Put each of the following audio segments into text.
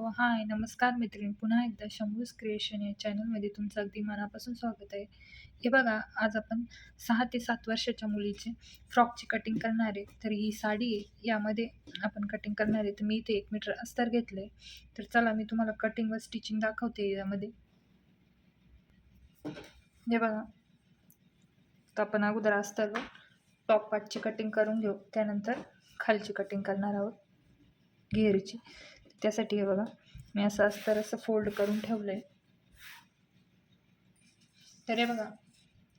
हो, हाय, नमस्कार मैत्रिणी. पुन्हा एकदा शंभूज क्रिएशन या चॅनलमध्ये तुमचं अगदी मनापासून स्वागत आहे. हे बघा, आज आपण सहा ते सात वर्षाच्या मुलीचे फ्रॉकची कटिंग करणार आहे. तर ही साडी आहे, यामध्ये आपण कटिंग करणार आहे. तर मी इथे एक मीटर अस्तर घेतलंय. तर चला मी तुम्हाला कटिंग व स्टिचिंग दाखवते यामध्ये. हे बघा. तर आपण अगोदर अस्तरवर टॉप पार्टची कटिंग करून घेऊ. त्यानंतर खालची कटिंग करणार आहोत घेरची. त्यासाठी हे बघा, मी असं अस्तर असं फोल्ड करून ठेवलं आहे तर हे बघा,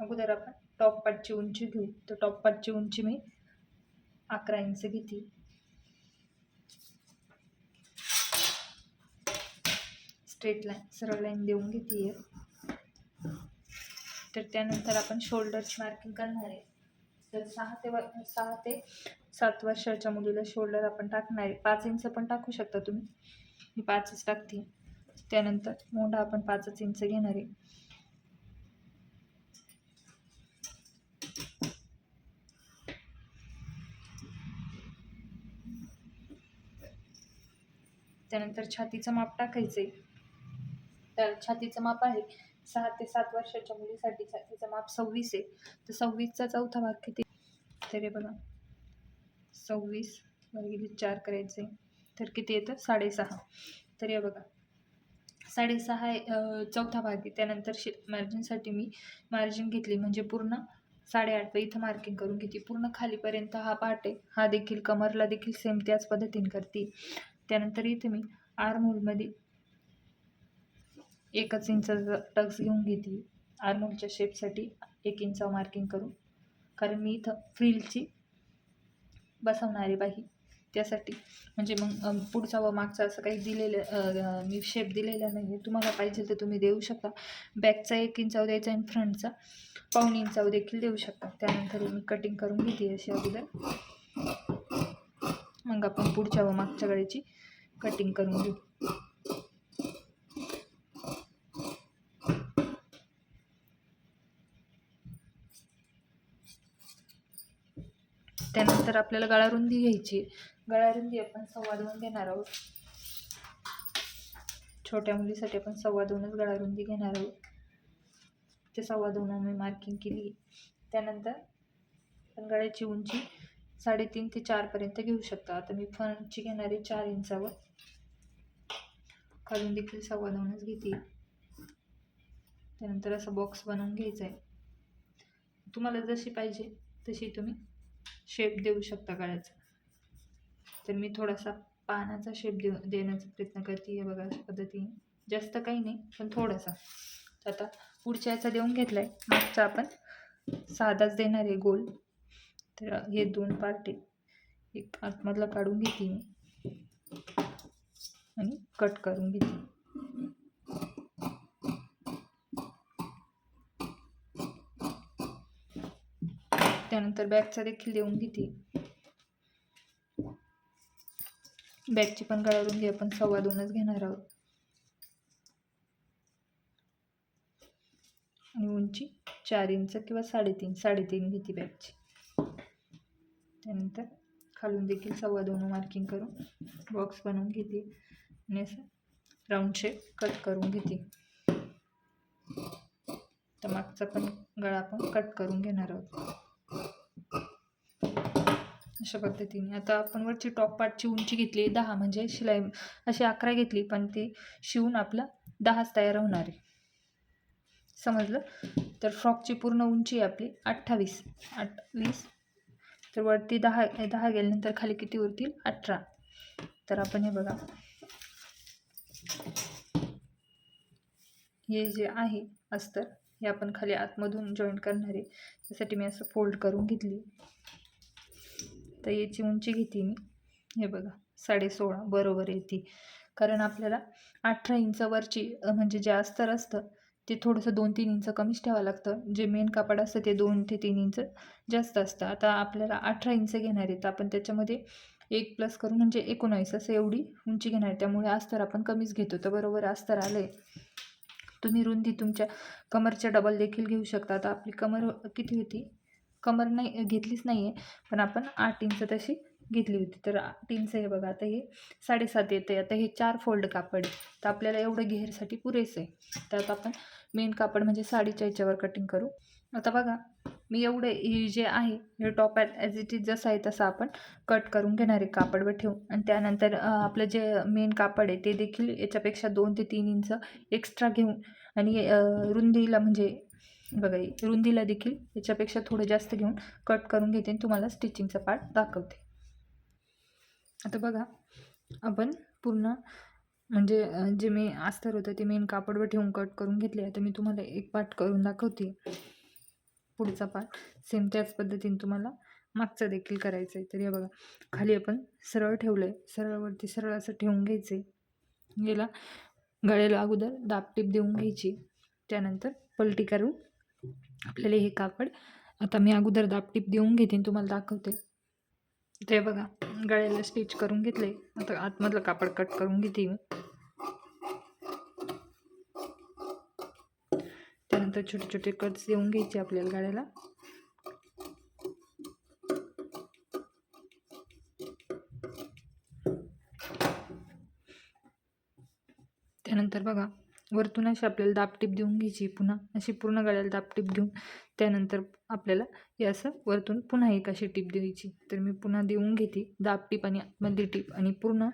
अगोदर आपण टॉप पाचची उंची घेऊ. तर टॉप पाचची उंची मी 11 इंच घेते. स्ट्रेट लाईन, सरळ लाईन देऊन घेते तर त्यानंतर आपण शोल्डरची मार्किंग करणार आहे. तर सहा ते व 6 ते सात वर्षाच्या मुलीला शोल्डर आपण टाकणार आहे. 5 इंच पण टाकू शकता तुम्ही. मी पाचच टाकते. त्यानंतर मोंढा आपण पाचच इंच घेणार आहे. त्यानंतर छातीचं माप टाकायचं आहे. तर छातीचं माप आहे सहा ते सात वर्षाच्या मुलीसाठी छातीचं माप 26 आहे. तर 26चा चौथा भाग किती? तर हे बघा 26 भागिले 4 करायचं आहे. तर किती येतं? 6.5. तर या बघा साडेसहा चौथा भाग आहे. त्यानंतर शे मार्जिनसाठी मी मार्जिन घेतली म्हणजे पूर्ण 8.5 इथं मार्किंग करून घेते. पूर्ण खालीपर्यंत हा पार्ट आहे. हा देखील कमरला देखील सेम त्याच पद्धतीने करते. त्यानंतर इथे मी आरमोलमध्ये एकच इंचाचा टक्स घेऊन घेते. आरमोलच्या शेपसाठी एक इंचा मार्किंग करून. कारण मी इथं फ्रिलची बसवणारी बाही. त्यासाठी म्हणजे मग पुढचा व मागचा असं काही दिलेलं मी शेप दिलेला नाही आहे. तुम्हाला पाहिजे तर तुम्ही देऊ शकता. बॅकचा एक इंचाव द्यायचा आणि फ्रंटचा पाऊण इंचाव देखील देऊ शकता. त्यानंतर मी कटिंग करून घेते अशी अगोदर. मग आपण पुढच्या व मागच्या गळ्याची कटिंग करून घेऊ. त्यानंतर आपल्याला गळारुंदी घ्यायची आहे. गळारुंदी आपण 2.5 घेणार आहोत. छोट्या मुलीसाठी आपण 2.5च गळारुंदी घेणार आहोत. ते 2.5 मी मार्किंग केली. त्यानंतर आपण गळ्याची उंची 3.5 ते चारपर्यंत घेऊ शकता. आता मी फनची घेणार आहे चार इंचावर. खालून देखील 2.5च घेते. त्यानंतर असा बॉक्स बनवून घ्यायचा आहे. तुम्हाला जशी पाहिजे तशी तुम्ही शेप देऊ शकता गळ्याचा. तर मी थोडासा पानाचा शेप देऊ देण्याचा प्रयत्न करते आहे बघा अशा पद्धतीने. जास्त काही नाही पण थोडासा. तर आता पुढच्या याचा देऊन घेतला आहे मागचा आपण साधाच देणार आहे गोल. तर हे दोन पार्ट एक आतमधला काढून घेते मी आणि कट करून घेते. त्यानंतर बॅकचा देखील देऊन घेते. बॅकची पण गळारुंदी आपण 2.5च घेणार आहोत. आणि उंची चार इंच किंवा 3.5 3.5 घेते बॅकची. त्यानंतर खालून देखील 2.5 मार्किंग करून बॉक्स बनवून घेते आणि असं राऊंड शेप कट करून घेते. तर मागचा पण गळा आपण कट करून घेणार आहोत. अशा पद्धतीने. आता आपण वरची टॉप पार्टची उंची घेतली दहा म्हणजे शिलाई अशी 11 घेतली पण ती शिवून आपला 10च तयार होणार आहे. समजलं? तर फ्रॉकची पूर्ण उंची आहे आपली 28. 28 तर वरती दहा दहा गेल्यानंतर खाली किती उरतील? 18. तर आपण हे बघा हे जे आहे अस्तर हे आपण खाली आतमधून जॉईंट करणार आहे. त्यासाठी मी असं फोल्ड करून घेतली. तर याची उंची घेते मी. हे बघा 16.5 बरोबर येते. कारण आपल्याला अठरा इंचावरची म्हणजे जे अस्तर असतं ते थोडंसं 2-3 इंच कमीच ठेवावं लागतं. जे मेन कापड असतं ते दोन ते तीन इंच जास्त असतं. आता आपल्याला 18 इंच घेणार आहेत तर आपण त्याच्यामध्ये एक प्लस करून म्हणजे 19 असं एवढी उंची घेणार आहे. त्यामुळे अस्तर आपण कमीच घेतो. तर बरोबर अस्तर आलं आहे तुम्ही रुंदी तुमच्या कमरच्या डबल देखील घेऊ शकता. आता आपली कमर किती होती? कमर नाही घेतलीच नाही आहे. पण आपण आठ इंच तशी घेतली होती तर तीनचं हे बघा आता हे साडेसात येते आता हे चार फोल्ड कापड तर आपल्याला एवढं घेरसाठी पुरेसं आहे त्यात आपण मेन कापड म्हणजे साडीच्या याच्यावर कटिंग करू आता बघा मी एवढे हे जे आहे हे टॉप ॲज इट इज जसं आहे तसं आपण कट करून घेणार आहे कापडवर ठेवून. आणि त्यानंतर आपलं जे मेन कापड आहे ते देखील याच्यापेक्षा दोन ते तीन इंच एक्स्ट्रा घेऊन आणि रुंदीला म्हणजे बघा रुंदीला देखील याच्यापेक्षा थोडं जास्त घेऊन कट करून घेते आणि तुम्हाला स्टिचिंगचा पार्ट दाखवते. आता बघा आपण पूर्ण म्हणजे जे मी अस्तर होतं ते मेन कापडवर ठेवून कट करून घेतले. आता मी तुम्हाला एक पार्ट करून दाखवते. पुढचा पार्ट सेम त्याच पद्धतीने तुम्हाला मागचा देखील करायचं आहे तर हे बघा खाली आपण सरळ ठेवलं आहे सरळवरती सरळ असं ठेवून घ्यायचं आहे याला गळ्याला अगोदर दाबटीप देऊन घ्यायची. त्यानंतर पलटी करून आपल्याला हे कापड आता मी अगोदर दाबटीप देऊन घेते तुम्हाला दाखवते. ते बघा गळ्याला स्टिच करून घेतले आता आतमधलं कापड कट करून घेते मी. त्यानंतर छोटे छोटे कट्स देऊन घ्यायचे आपल्याला गाड्याला. त्यानंतर बघा वरतून अशी आपल्याला दाबटीप देऊन घ्यायची पुन्हा. अशी पूर्ण गाड्याला दाबटीप घेऊन त्यानंतर आपल्याला हे असं वरतून पुन्हा एक अशी टीप द्यायची. तर मी पुन्हा देऊन घेते दाबटीप आणि आतमधली टीप आणि पूर्ण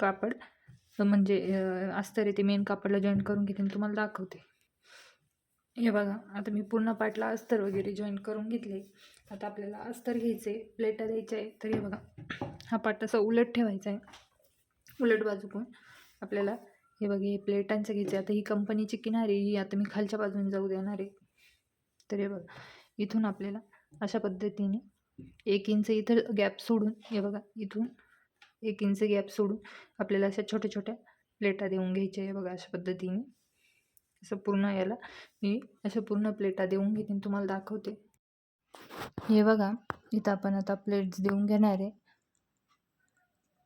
कापड म्हणजे अस्तर येते ते मेन कापडला जॉईंट करून घेते आणि तुम्हाला दाखवते. हे बघा आता मी पूर्ण पाटला अस्तर वगैरे जॉईन करून घेतले. आता आपल्याला अस्तर घ्यायचे प्लेटा द्यायचे आहे तर हे बघा हा पाट असा उलट ठेवायचा आहे उलट बाजूकून आपल्याला हे बघा हे प्लेटांचं घ्यायचं आहे आता ही कंपनीची किनारी ही आता मी खालच्या बाजूने जाऊ देणार आहे. तर हे बघा इथून आपल्याला अशा पद्धतीने एक इंच इथं गॅप सोडून हे बघा इथून एक इंच गॅप सोडून आपल्याला अशा छोट्या छोट्या प्लेटा देऊन घ्यायच्या आहे बघा अशा पद्धतीने. असं पूर्ण याला मी अशा पूर्ण प्लेटा देऊन घेते तुम्हाला दाखवते. हे बघा इथं आपण आता प्लेट्स देऊन घेणार आहे.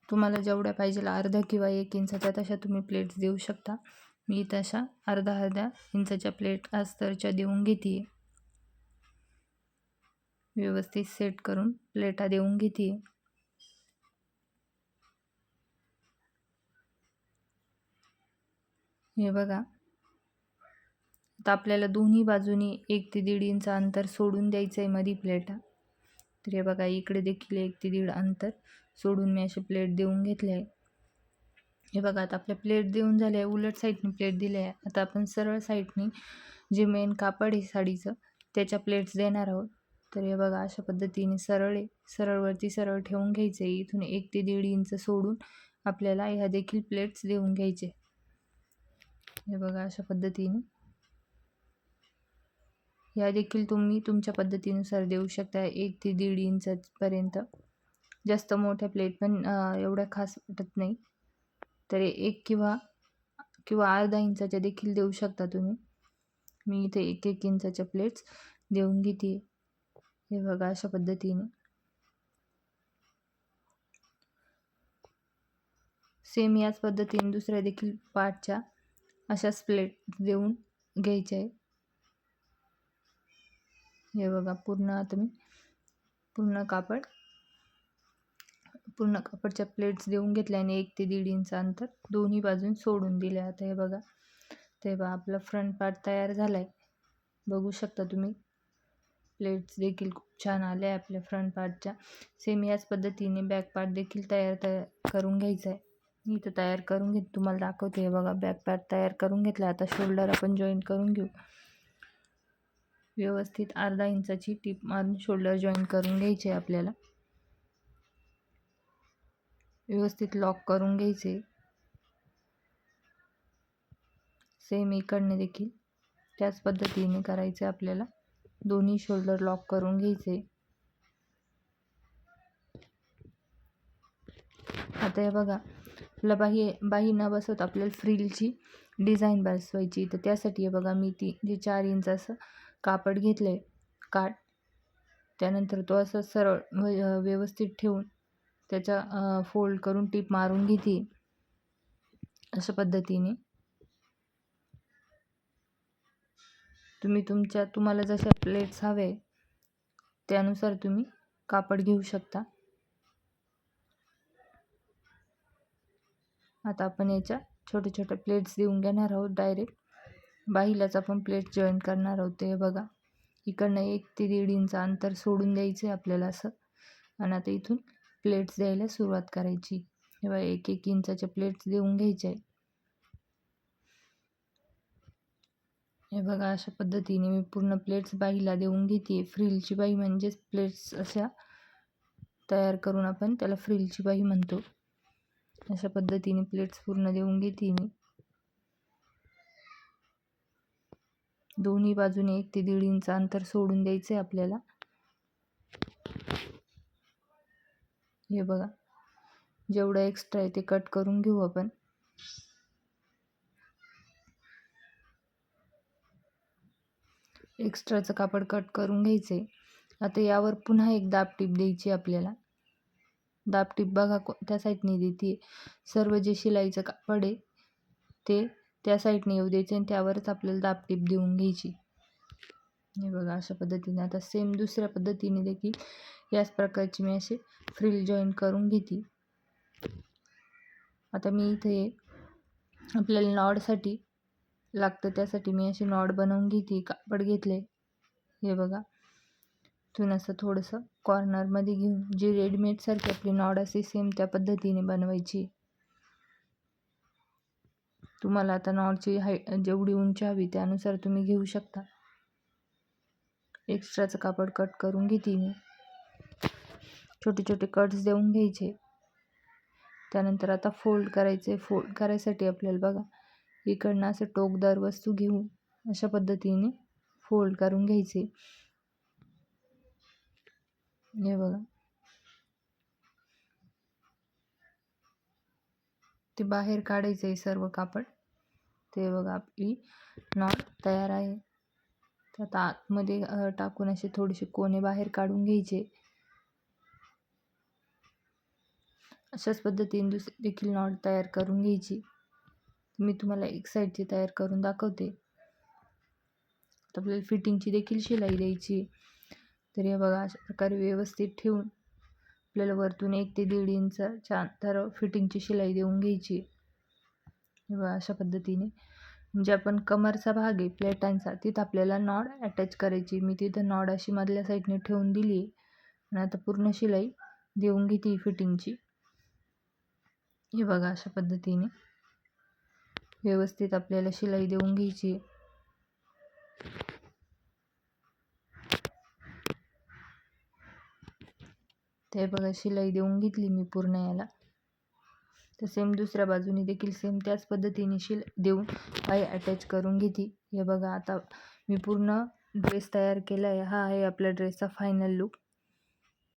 तुम्हाला जेवढ्या पाहिजे अर्धा किंवा एक इंचाच्या तशा तुम्ही प्लेट्स देऊ शकता. मी इथं अशा अर्धा अर्धा इंचाच्या प्लेट अस्तरच्या देऊन घेते व्यवस्थित सेट करून प्लेटा देऊन घेते हे बघा आता आपल्याला दोन्ही बाजूनी एक ते दीड इंच अंतर सोडून द्यायचं आहे मधी प्लेटा तर हे बघा इकडे देखील एक ते दीड अंतर सोडून मी असे प्लेट देऊन घेतले आहे. हे बघा आता आपल्या प्लेट देऊन झाले आहे उलट साईडने प्लेट दिले आहे. आता आपण सरळ साईडने जे मेन कापड आहे साडीचं त्याच्या प्लेट्स देणार आहोत. तर हे बघा अशा पद्धतीने सरळ आहे. सरळवरती सरळ ठेवून घ्यायचं आहे इथून एक ते दीड इंच सोडून आपल्याला ह्या देखील प्लेट्स देऊन घ्यायचे. हे बघा अशा पद्धतीने. ह्या देखील तुम्ही तुमच्या पद्धतीनुसार देऊ शकता एक ते दीड इंचपर्यंत जास्त मोठ्या प्लेट पण एवढ्या खास वाटत नाही. तर एक किंवा किंवा अर्धा इंचाच्या देखील देऊ शकता तुम्ही. मी इथे एक एक इंचाच्या प्लेट्स देऊन घेते हे बघा अशा पद्धतीने. सेम याच पद्धतीने दुसऱ्या देखील पार्टच्या अशाच प्लेट देऊन घ्यायच्या आहे हे बघा पूर्ण आता मी पूर्ण कापड पूर्ण कापडच्या प्लेट्स देऊन घेतल्या आणि एक ते दीड इंच अंतर दोन्ही बाजून सोडून दिले. आता हे बघा ते बघा आपला फ्रंट पार्ट तयार झाला आहे बघू शकता तुम्ही प्लेट्स देखील खूप छान आल्या आहे आपल्या फ्रंट पार्टच्या सेम याच पद्धतीने बॅक पार्ट देखील तयार तयार करून घ्यायचा आहे मी इथं तयार करून घेत तुम्हाला दाखवते. हे बघा बॅक पार्ट तयार करून घेतला. आता शोल्डर आपण जॉईन करून घेऊ. व्यवस्थित अर्धा इंचाची टीप मारून शोल्डर जॉईन करून घ्यायचे आपल्याला. व्यवस्थित लॉक करून घ्यायचे. सेम इकडने देखील त्याच पद्धतीने करायचे आपल्याला. दोन्ही शोल्डर लॉक करून घ्यायचे. आता हे बघा आपला बाही बाही न बसवत आपल्याला फ्रिलची डिझाईन बसवायची. तर त्यासाठी हे बघा मी ती जे चार इंच असं कापड घेतले काठ त्यानंतर तो असं सरळ व्यवस्थित ठेवून त्याच्या फोल्ड करून टीप मारून घेते. अशा पद्धतीने. तुम्ही तुमच्या तुम्हाला जशा प्लेट्स हवे त्यानुसार तुम्ही कापड घेऊ शकता. आता आपण याच्या छोटे छोटे प्लेट्स देऊन घेणार आहोत डायरेक्ट बाहीलाच आपण प्लेट जॉईन करणार आहोत. ते बघा. इकडनं एक ते दीड इंच अंतर सोडून द्यायचं आहे आपल्याला असं. आणि आता इथून प्लेट्स द्यायला सुरुवात करायची. तेव्हा एक एक इंचाच्या प्लेट्स देऊन घ्यायच्या. आहे हे बघा अशा पद्धतीने मी पूर्ण प्लेट्स बाईला देऊन घेते फ्रिलची बाई म्हणजेच प्लेट्स अशा तयार करून आपण त्याला फ्रिलची बाई म्हणतो. अशा पद्धतीने प्लेट्स पूर्ण देऊन घेते मी. दोन्ही बाजूने एक ते दीड इंच अंतर सोडून द्यायचं आहे आपल्याला. हे बघा. जेवढं एक्स्ट्रा आहे ते कट करून घेऊ आपण. एक्स्ट्राचं कापड कट करून घ्यायचं आहे आता यावर पुन्हा एक दाब टीप द्यायची आपल्याला. दाब टीप बघा कोणत्या साईडने देते सर्व जे शिलाईचं कापड आहे ते त्या साईडने येऊ द्यायचे आणि त्यावरच आपल्याला दाबटीप देऊन घ्यायची. हे बघा अशा पद्धतीने. आता सेम दुसऱ्या पद्धतीने देखील याच प्रकारची मी असे फ्रिल जॉईन करून घेते. आता मी इथे आपल्याला नॉडसाठी लागतं त्यासाठी मी असे नॉड बनवून घेते कापड घेतले हे बघा. इथून असं थोडंसं कॉर्नरमध्ये घेऊन जी रेडीमेडसारखी आपली नॉड असे सेम त्या पद्धतीने बनवायची. तुम्हाला आता नॉर्थची हाय जेवढी उंची हवी त्यानुसार तुम्ही घेऊ शकता. एक्स्ट्राचं कापड कट करून घेते मी. छोटे छोटे कट्स देऊन घ्यायचे. त्यानंतर आता फोल्ड करायचे. फोल्ड करायसाठी आपल्याला बघा इकडनं असं टोकदार वस्तू घेऊन अशा पद्धतीने फोल्ड करून घ्यायचे. हे बघा. ते बाहेर काढायचं आहे सर्व कापड. ते बघा आपली नॉट तयार आहे. तर आता आतमध्ये टाकून असे थोडेसे कोणे बाहेर काढून घ्यायचे. अशाच पद्धतीने दुसरी देखील नॉट तयार करून घ्यायची. मी तुम्हाला एक साईडची तयार करून दाखवते. तर आपल्याला फिटिंगची देखील शिलाई द्यायची तर हे बघा अशा प्रकारे व्यवस्थित ठेवून आपल्याला वरतून एक ते दीड इंचाच्या अंतर फिटिंगची शिलाई देऊन घ्यायची. किंवा अशा पद्धतीने. म्हणजे आपण कमरचा भाग आहे प्लेटांचा तिथं आपल्याला नॉड अटॅच करायची. मी तिथं नॉड अशी मधल्या साईडने ठेवून दिली आणि आता पूर्ण शिलाई देऊन घेते फिटिंगची. हे बघा अशा पद्धतीने. व्यवस्थित आपल्याला शिलाई देऊन घ्यायची ते बघा शिलाई देऊन घेतली मी पूर्ण याला. तर सेम दुसऱ्या बाजूने देखील सेम त्याच पद्धतीने शिल देऊन पाय अटॅच करून घेते. हे बघा आता मी पूर्ण ड्रेस तयार केला आहे हा आहे आपल्या ड्रेसचा फायनल लुक